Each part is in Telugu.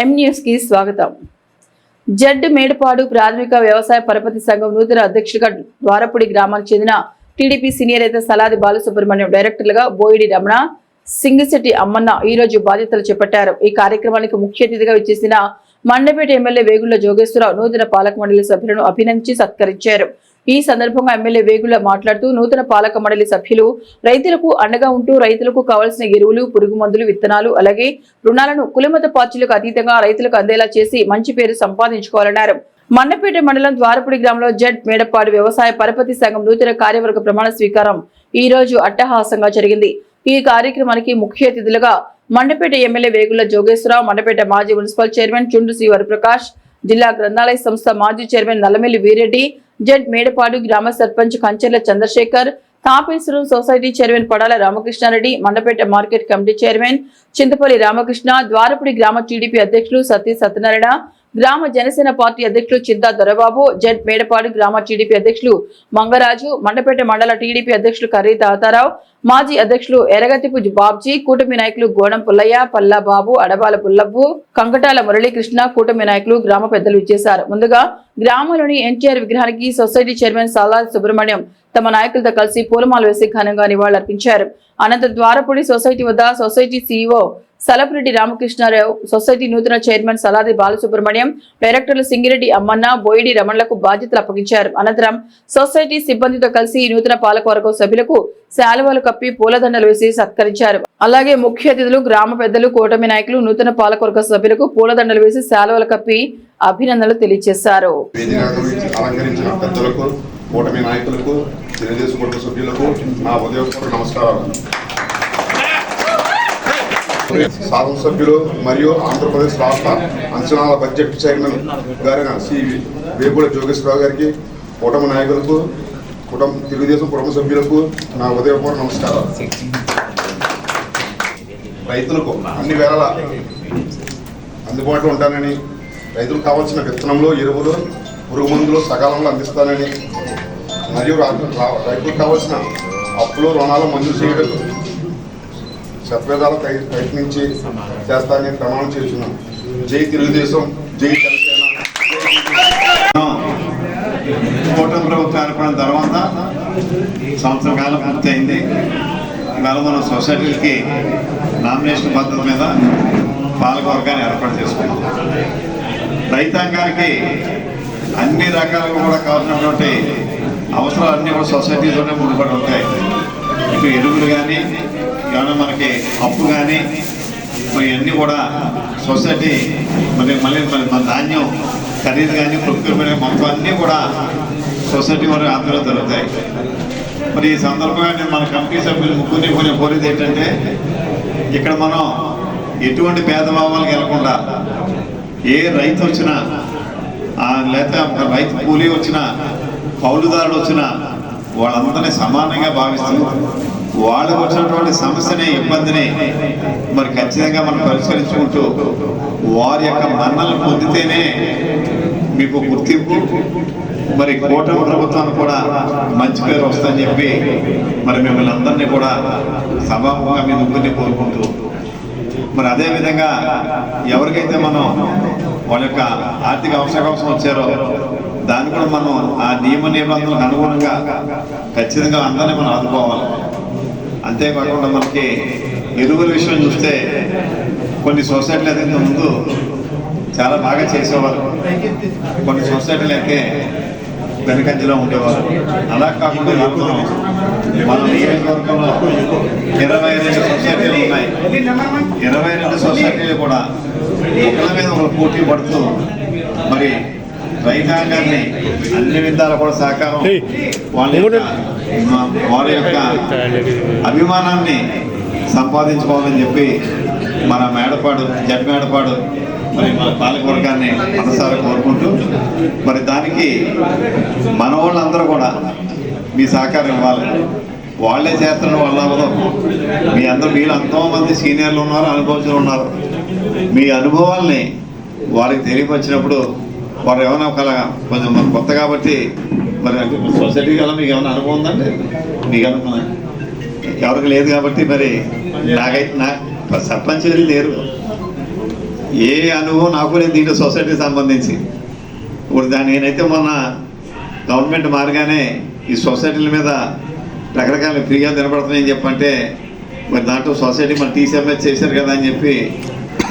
ఎం న్యూస్కి స్వాగతం. జడ్ మేడపాడు ప్రాథమిక వ్యవసాయ పరపతి సంఘం నూతన అధ్యక్షుడిగా ద్వారపుడి గ్రామానికి చెందిన టీడీపీ సీనియర్ అయితే సలాది బాలసుబ్రహ్మణ్యం డైరెక్టర్లుగా బోయిడి రమణ సింగిశెట్టి అమ్మన్న ఈ రోజు బాధ్యతలు చేపట్టారు. ఈ కార్యక్రమానికి ముఖ్య అతిథిగా విచ్చేసిన మండపేట ఎమ్మెల్యే వేగుళ్ళ జోగేశ్వరరావు నూతన పాలక మండలి సభ్యులను అభినందించి సత్కరించారు. ఈ సందర్భంగా ఎమ్మెల్యే వేగుల మాట్లాడుతూ నూతన పాలక మండలి సభ్యులు రైతులకు అండగా ఉంటూ రైతులకు కావలసిన ఎరువులు పురుగు మందులు విత్తనాలు అలాగే రుణాలను కులమత పార్టీలకు అతీతంగా రైతులకు అందేలా చేసి మంచి పేరు సంపాదించుకోవాలన్నారు. మన్నపేట మండలం ద్వారపుడి గ్రామంలో జడ్ మేడపాడు వ్యవసాయ పరపతి సంఘం నూతన కార్యవర్గ ప్రమాణ స్వీకారం ఈ రోజు అట్టహాసంగా జరిగింది. ఈ కార్యక్రమానికి ముఖ్య అతిథులుగా మండపేట ఎమ్మెల్యే వేగుల జోగేశ్వరరావు మండపేట మాజీ మున్సిపల్ చైర్మన్ చుండు శ్రీ వరప్రకాష్ జిల్లా గ్రంథాలయ సంస్థ మాజీ చైర్మన్ నల్లమెల్లి వీరెడ్డి జెడ్ మేడపాడు గ్రామ sarpanch Kancherla Chandrasekhar Tapeswaram society chairman Padala Ramakrishnareddy Mandapeta market committee chairman Chintapalli Ramakrishna Dwarapudi గ్రామ టీడీపీ అధ్యక్షులు సతీ సత్యనారాయణ గ్రామ జనసేన పార్టీ అధ్యక్షులు చింతా దొరబాబు జెడ్ మేడపాడు గ్రామ టీడీపీ అధ్యక్షులు మంగరాజు మండపేట మండల టీడీపీ అధ్యక్షులు కర్రీ తాతారావు మాజీ అధ్యక్షులు ఎరగతిపు బాబ్జీ కూటమి నాయకులు గోడం పుల్లయ్య పల్లా బాబు అడబాల పుల్లబ్బు కంకటాల మురళీకృష్ణ కూటమి నాయకులు గ్రామ పెద్దలు ఇచ్చేశారు ముందుగా గ్రామంలోని ఎన్టీఆర్ విగ్రహానికి సొసైటీ చైర్మన్ సాలా సుబ్రహ్మణ్యం తమ నాయకులతో కలిసి పూలమాలు వేసి ఘనంగా నివాళులర్పించారు. అనంతరం ద్వారపూడి సొసైటీ వద్ద society CEO Salapureddy Ramakrishnarao society నూతన చైర్మన్ సలాది బాలసుబ్రహ్మణ్యం డైరెక్టర్లు సింగిరెడ్డి అమ్మన్న బోయిడి రమణలకు బాధ్యతలు అప్పగించారు. అనంతరం సొసైటీ సిబ్బందితో కలిసి నూతన పాలకవర్గం సభ్యులకు శాలువాలు కప్పి పూలదండలు వేసి సత్కరించారు. అలాగే ముఖ్య అతిథులు గ్రామ పెద్దలు కూటమి నాయకులు నూతన పాలకవర్గ సభ్యులకు పూలదండలు వేసి శాలువాలు కప్పి అభినందనలు తెలియజేశారు. కూటమి నాయకులకు తెలుగుదేశం కుటుంబ సభ్యులకు నా ఉదయపూర్వక నమస్కారాలు. శాసనసభ్యులు మరియు ఆంధ్రప్రదేశ్ రాష్ట్ర అంచనాల బడ్జెట్ చైర్మన్ గారైన శ్రీ వేగుల జోగేశ్వరరావు గారికి కూటమి నాయకులకు కుటుంబ తెలుగుదేశం కుటుంబ సభ్యులకు నా ఉదయపూర్వక నమస్కారాలు. రైతులకు అన్ని వేళల అందుబాటులో ఉంటానని రైతులకు కావాల్సిన విత్తనంలో ఎరువులు పురుగు మందులు సకాలంలో అందిస్తానని మరియు రా- రైతులకు కావాల్సిన అప్పులు రుణాలు మంజూరు చేయడం శతవేదాలు ప్రయత్నించి చేస్తానని ప్రమాణం చేస్తున్నాను జై తెలుగుదేశం జై జనసేన. కూటమి ప్రభుత్వం ఏర్పడిన తర్వాత సంవత్సర కాలం పూర్తయింది. ఇవాళ మనం సొసైటీలకి నామినేషన్ పద్ధతి మీద పాలకవర్గాన్ని ఏర్పాటు చేసుకున్నాం. రైతాంగానికి అన్ని రకాలుగా కూడా కావాల్సినటువంటి అవసరాలన్నీ కూడా సొసైటీతోనే ముడిపడి ఉంటాయి. ఇటు ఎరువులు కానీ ఏమైనా మనకి అప్పు కానీ మరి అన్నీ కూడా సొసైటీ మరి మళ్ళీ మరి మన ధాన్యం ఖరీదు కానీ ప్రొక్యూర్మెంట్ మొత్తం అన్నీ కూడా సొసైటీ వారి ఆధ్వర్యంలో జరుగుతాయి. మరి ఈ సందర్భంగా నేను మన కమిటీ సభ్యులు ముగ్గురిని కొన్ని కోరేది ఏంటంటే ఇక్కడ మనం ఎటువంటి భేదభావాలకు వెళ్ళకుండా ఏ రైతు వచ్చినా లేకపోతే రైతు కూలీ వచ్చినా కౌలుదారుడు వచ్చినా వాళ్ళందరినీ సమానంగా భావిస్తూ వాళ్ళకు వచ్చినటువంటి సమస్యని ఇబ్బందిని మరి ఖచ్చితంగా మనం పరిష్కరించుకుంటూ వారి యొక్క మన్నలను పొందితేనే మీకు గుర్తింపు మరి కూటమి ప్రభుత్వానికి కూడా మంచి పేరు వస్తుందని చెప్పి మరి మిమ్మల్ని అందరినీ కూడా సభాముఖంగా మీ ముగ్గురిని కోరుకుంటూ మరి అదేవిధంగా ఎవరికైతే మనం వాళ్ళ యొక్క ఆర్థిక అవసరం కోసం వచ్చారో దాన్ని కూడా మనం ఆ నియమ నిబంధనలకు అనుగుణంగా ఖచ్చితంగా అందరినీ మనం ఆదుకోవాలి. అంతేకాకుండా మనకి ఎరువుల విషయం చూస్తే కొన్ని సొసైటీలు అయితే ముందు చాలా బాగా చేసేవారు కొన్ని సొసైటీలు అయితే వెనకంజలో ఉండేవారు అలా కాకుండా ఇప్పుడు మన నియోజకవర్గంలో ఇరవై రెండు సొసైటీలు ఉన్నాయి. ఇరవై రెండు సొసైటీలు కూడా ఒకళ్ళ మీద ఒకరు పోటీ పడుతూ మరి రైతాంగాన్ని అన్ని విధాలు కూడా సహకారం వాళ్ళ వారి యొక్క అభిమానాన్ని సంపాదించుకోవాలని చెప్పి మన మేడపాడు జడ్ మేడపాడు మరి మన పాలకవర్గాన్ని మనసారా కోరుకుంటూ మరి దానికి మన వాళ్ళందరూ కూడా మీ సహకారం ఇవ్వాలి. వాళ్ళే చేస్తున్న వాళ్ళ మీ అందరూ మీరు ఎంతో మంది సీనియర్లు ఉన్నారు అనుభవస్తులు ఉన్నారు. మీ అనుభవాల్ని వారికి తెలియపరిచినప్పుడు వారు ఏమైనా ఒక కొంచెం మరి కొత్త కాబట్టి మరి సొసైటీ వల్ల మీకు ఏమైనా అనుభవం ఉందండి మీకు అనుకున్నా ఎవరికి లేదు కాబట్టి మరి నాకైతే నా సర్పంచ్ లేరు. ఏ అనుభవం నాకు లేదు దీంట్లో సొసైటీకి సంబంధించి. ఇప్పుడు దాన్ని నేనైతే మొన్న గవర్నమెంట్ మారగానే ఈ సొసైటీల మీద రకరకాల ఫ్రీగా నిలబడుతున్నాయని చెప్పంటే మరి దాంట్లో సొసైటీ మన టీసీఎంఎస్ చేశారు కదా అని చెప్పి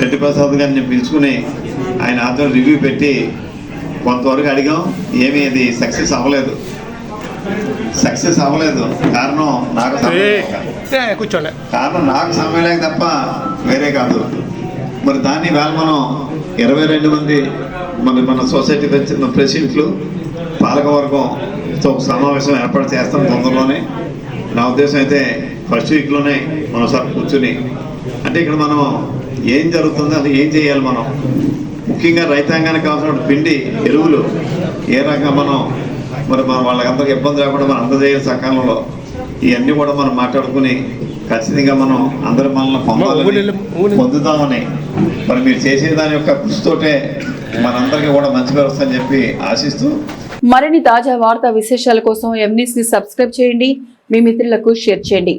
రెడ్డి ప్రసాద్ గారిని పిలుచుకుని ఆయన ఆధ్వర్యం రివ్యూ పెట్టి కొంతవరకు అడిగాం ఏమీ అది సక్సెస్ అవ్వలేదు. సక్సెస్ అవ్వలేదు. కారణం నాకు. కూర్చోండి. కారణం నాకు సమయం లేక తప్ప వేరే కాదు. మరి దాన్ని వేళ మనం ఇరవై రెండు మంది మరి మన సొసైటీ పెంచిన ప్రెసిడెంట్లు పాలకవర్గంతో సమావేశం ఏర్పాటు చేస్తాం తొందరలోనే. నా ఉద్దేశం అయితే ఫస్ట్ వీక్లోనే మనం సార్ కూర్చుని అంటే ఇక్కడ మనం ఏం జరుగుతుందో అది ఏం చేయాలి మనం? ముఖ్యంగా రైతాంగానికి కావాల్సిన పిండి ఎరువులు ఏ రకంగా మనం మరి మన వాళ్ళకందరికి ఇబ్బంది లేకుండా మనం అందజేయాలి సకాలంలో ఇవన్నీ కూడా మనం మాట్లాడుకుని ఖచ్చితంగా మనం అందరి మనల్ని పొందాలని పొందుతామని మరి మీరు చేసే దాని యొక్క కృషితోటే మనందరికీ కూడా మంచి వ్యవస్థ అని చెప్పి ఆశిస్తూ మరిన్ని తాజా వార్తా విశేషాల కోసం ఎంనీస్ని సబ్స్క్రైబ్ చేయండి. మీ మిత్రులకు షేర్ చేయండి.